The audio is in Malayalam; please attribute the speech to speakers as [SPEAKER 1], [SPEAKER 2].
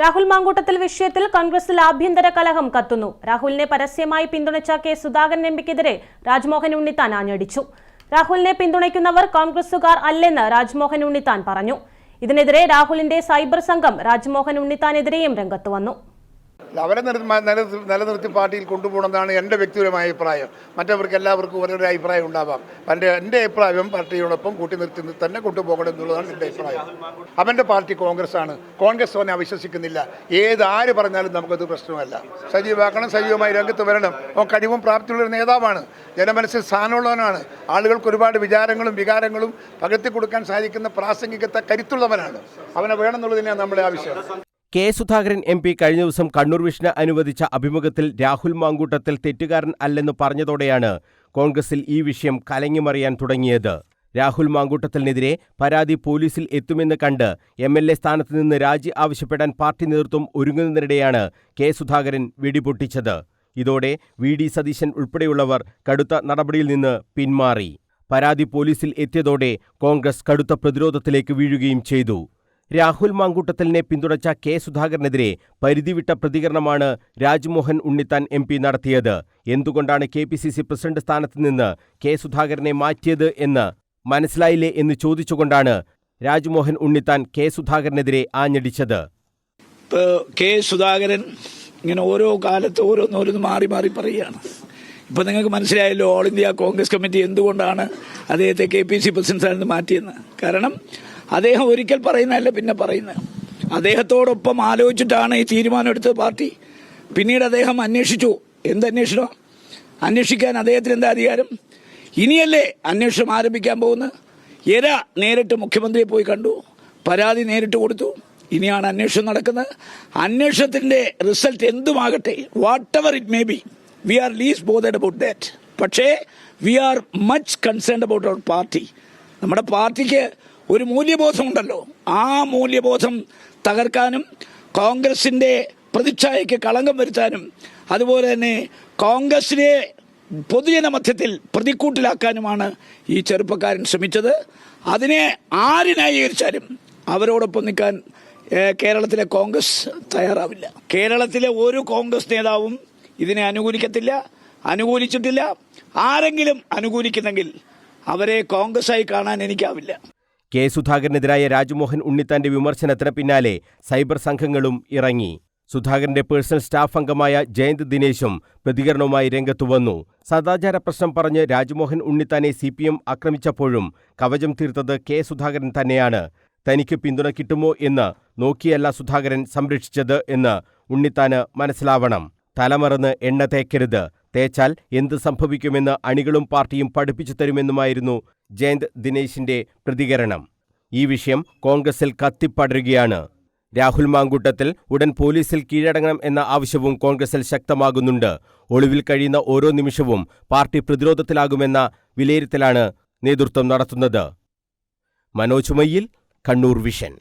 [SPEAKER 1] രാഹുൽ മാങ്കൂട്ടത്തിൽ വിഷയത്തിൽ കോൺഗ്രസിൽ ആഭ്യന്തര കലഹം കത്തുന്നു. രാഹുലിനെ പരസ്യമായി പിന്തുണച്ച കെ സുധാകരൻ എംപിക്കെതിരെ രാജ്മോഹൻ ഉണ്ണിത്താൻ ആഞ്ഞടിച്ചു. രാഹുലിനെ പിന്തുണയ്ക്കുന്നവർ കോൺഗ്രസുകാർ അല്ലെന്ന് രാജ്മോഹൻ ഉണ്ണിത്താൻ പറഞ്ഞു. ഇതിനെതിരെ രാഹുലിന്റെ സൈബർ സംഘം രാജ്മോഹൻ ഉണ്ണിത്താനെതിരെയും രംഗത്ത് വന്നു.
[SPEAKER 2] അവരെ നില നിലനിർത്തി പാർട്ടിയിൽ കൊണ്ടുപോകണമെന്നാണ് എന്റെ വ്യക്തിപരമായ അഭിപ്രായം. മറ്റവർക്ക് എല്ലാവർക്കും ഓരോരോ അഭിപ്രായം ഉണ്ടാവാം. എന്റെ എന്റെ അഭിപ്രായം പാർട്ടിയോടൊപ്പം കൂട്ടി നിർത്തി തന്നെ കൊണ്ടുപോകണം എന്നുള്ളതാണ് എന്റെ അഭിപ്രായം. അവന്റെ പാർട്ടി കോൺഗ്രസ് ആണ് കോൺഗ്രസ് അവനെ അവിശ്വസിക്കുന്നില്ല. ഏത് ആര് പറഞ്ഞാലും നമുക്കത് പ്രശ്നമല്ല. സജീവാക്കണം സജീവമായി രംഗത്ത് വരണം. അവൻ കഴിവും പ്രാപ്തിയുള്ള ഒരു നേതാവാണ്. ജനമനസ്സിൽ സ്ഥാനമുള്ളവനാണ്. ആളുകൾക്ക് ഒരുപാട് വിചാരങ്ങളും വികാരങ്ങളും പകർത്തി കൊടുക്കാൻ സാധിക്കുന്ന പ്രാസംഗികത്തെ കരുത്തുള്ളവനാണ്. അവനെ വേണമെന്നുള്ളതിനാണ് നമ്മുടെ ആവശ്യം.
[SPEAKER 3] കെ സുധാകരൻ എം പി കഴിഞ്ഞ ദിവസം കണ്ണൂർ വിഷ്ണു അനുവദിച്ച അഭിമുഖത്തിൽ രാഹുൽ മാങ്കൂട്ടത്തിൽ തെറ്റുകാരൻ അല്ലെന്ന് പറഞ്ഞതോടെയാണ് കോൺഗ്രസിൽ ഈ വിഷയം കലങ്ങിമറിയാൻ തുടങ്ങിയത്. രാഹുൽ മാങ്കൂട്ടത്തിനെതിരെ പരാതി പോലീസിൽ എത്തുമെന്ന് കണ്ട് എം എൽ എ സ്ഥാനത്ത് നിന്ന് രാജി ആവശ്യപ്പെടാൻ പാർട്ടി നേതൃത്വം ഒരുങ്ങുന്നതിനിടെയാണ് കെ സുധാകരൻ വെടിപൊട്ടിച്ചത്. ഇതോടെ വി ഡി സതീശൻ ഉൾപ്പെടെയുള്ളവർ കടുത്ത നടപടിയിൽ നിന്ന് പിന്മാറി. പരാതി പോലീസിൽ എത്തിയതോടെ കോൺഗ്രസ് കടുത്ത പ്രതിരോധത്തിലേക്ക് വീഴുകയും ചെയ്തു. രാഹുൽ മാങ്കൂട്ടത്തലിനെ പിന്തുണച്ച കെ സുധാകരനെതിരെ പരിധിവിട്ട പ്രതികരണമാണ് രാജ്മോഹൻ ഉണ്ണിത്താൻ എം പി നടത്തിയത്. എന്തുകൊണ്ടാണ് K P C C president സ്ഥാനത്ത് നിന്ന് കെ സുധാകരനെ മാറ്റിയത് എന്ന് മനസ്സിലായില്ലേ എന്ന് ചോദിച്ചുകൊണ്ടാണ് രാജ്മോഹൻ ഉണ്ണിത്താൻ കെ സുധാകരനെതിരെ ആഞ്ഞടിച്ചത്.
[SPEAKER 4] കെ സുധാകരൻ ഇങ്ങനെ ഓരോ കാലത്ത് ഓരോന്നോരോന്ന് മാറി മാറി പറയുകയാണ്. ഇപ്പം നിങ്ങൾക്ക് മനസ്സിലായല്ലോ ഓൾ ഇന്ത്യ കോൺഗ്രസ് കമ്മിറ്റി എന്തുകൊണ്ടാണ് അദ്ദേഹത്തെ കെ പി സി പ്രസിഡന്റ് സ്ഥാനത്ത് മാറ്റിയെന്ന്. കാരണം അദ്ദേഹം ഒരിക്കൽ പറയുന്നതല്ല പിന്നെ പറയുന്നത്. അദ്ദേഹത്തോടൊപ്പം ആലോചിച്ചിട്ടാണ് ഈ തീരുമാനം എടുത്തത് പാർട്ടി. പിന്നീട് അദ്ദേഹം അന്വേഷിച്ചു. എന്തന്വേഷണം? അന്വേഷിക്കാൻ അദ്ദേഹത്തിന് എന്താ അധികാരം? ഇനിയല്ലേ അന്വേഷണം ആരംഭിക്കാൻ പോകുന്നത്? എര നേരിട്ട് മുഖ്യമന്ത്രിയെ പോയി കണ്ടു. പരാതി നേരിട്ട് കൊടുത്തു. ഇനിയാണ് അന്വേഷണം നടക്കുന്നത്. അന്വേഷണത്തിന്റെ result എന്തുമാകട്ടെ? Whatever it may be we are least bothered about that പക്ഷേ we are much concerned about our party നമ്മുടെ പാർട്ടിക്ക് ഒരു മൂല്യബോധമുണ്ടല്ലോ. ആ മൂല്യബോധം തകർക്കാനും കോൺഗ്രസിന്റെ പ്രതിച്ഛായയ്ക്ക് കളങ്കം വരുത്താനും അതുപോലെ തന്നെ കോൺഗ്രസിനെ പൊതുജന മധ്യത്തിൽ പ്രതിക്കൂട്ടിലാക്കാനുമാണ് ഈ ചെറുപ്പക്കാരൻ ശ്രമിച്ചത്. അതിനെ ആര് ന്യായീകരിച്ചാലും അവരോടൊപ്പം നിൽക്കാൻ കേരളത്തിലെ കോൺഗ്രസ് തയ്യാറാവില്ല. കേരളത്തിലെ ഒരു കോൺഗ്രസ് നേതാവും ഇതിനെ അനുകൂലിക്കത്തില്ല അനുകൂലിച്ചിട്ടില്ല. ആരെങ്കിലും അനുകൂലിക്കുന്നെങ്കിൽ അവരെ കോൺഗ്രസ്സായി കാണാൻ എനിക്കാവില്ല.
[SPEAKER 3] കെ സുധാകരനെതിരായ രാജ്മോഹൻ ഉണ്ണിത്താന്റെ വിമർശനത്തിന് പിന്നാലെ സൈബർ സംഘങ്ങളും ഇറങ്ങി. സുധാകരന്റെ പേഴ്സണൽ സ്റ്റാഫ് അംഗമായ ജയന്ത് ദിനേശും പ്രതികരണവുമായി രംഗത്തു വന്നു. സദാചാര പ്രശ്നം പറഞ്ഞ് രാജ്മോഹൻ ഉണ്ണിത്താനെ സി പി എം ആക്രമിച്ചപ്പോഴും കവചം തീർത്തത് കെ സുധാകരൻ തന്നെയാണ്. തനിക്ക് പിന്തുണ കിട്ടുമോ എന്ന് നോക്കിയല്ല സുധാകരൻ സംരക്ഷിച്ചത് എന്ന് ഉണ്ണിത്താന് മനസ്സിലാവണം. തലമറന്ന് എണ്ണ തേക്കരുത്. തേച്ചാൽ എന്ത് സംഭവിക്കുമെന്ന് അണികളും പാർട്ടിയും പഠിപ്പിച്ചു തരുമെന്നുമായിരുന്നു ജയന്ത് ദിനേശിന്റെ പ്രതികരണം. ഈ വിഷയം കോൺഗ്രസിൽ കത്തിപ്പടരുകയാണ്. രാഹുൽ മാങ്കൂട്ടത്തിൽ ഉടൻ പോലീസിൽ കീഴടങ്ങണം എന്ന ആവശ്യവും കോൺഗ്രസിൽ ശക്തമാകുന്നുണ്ട്. ഒളിവിൽ കഴിയുന്ന ഓരോ നിമിഷവും പാർട്ടി പ്രതിരോധത്തിലാകുമെന്ന വിലയിരുത്തലാണ് നേതൃത്വം നടത്തുന്നത്. മനോജ് മയ്യിൽ കണ്ണൂർ വിഷൻ.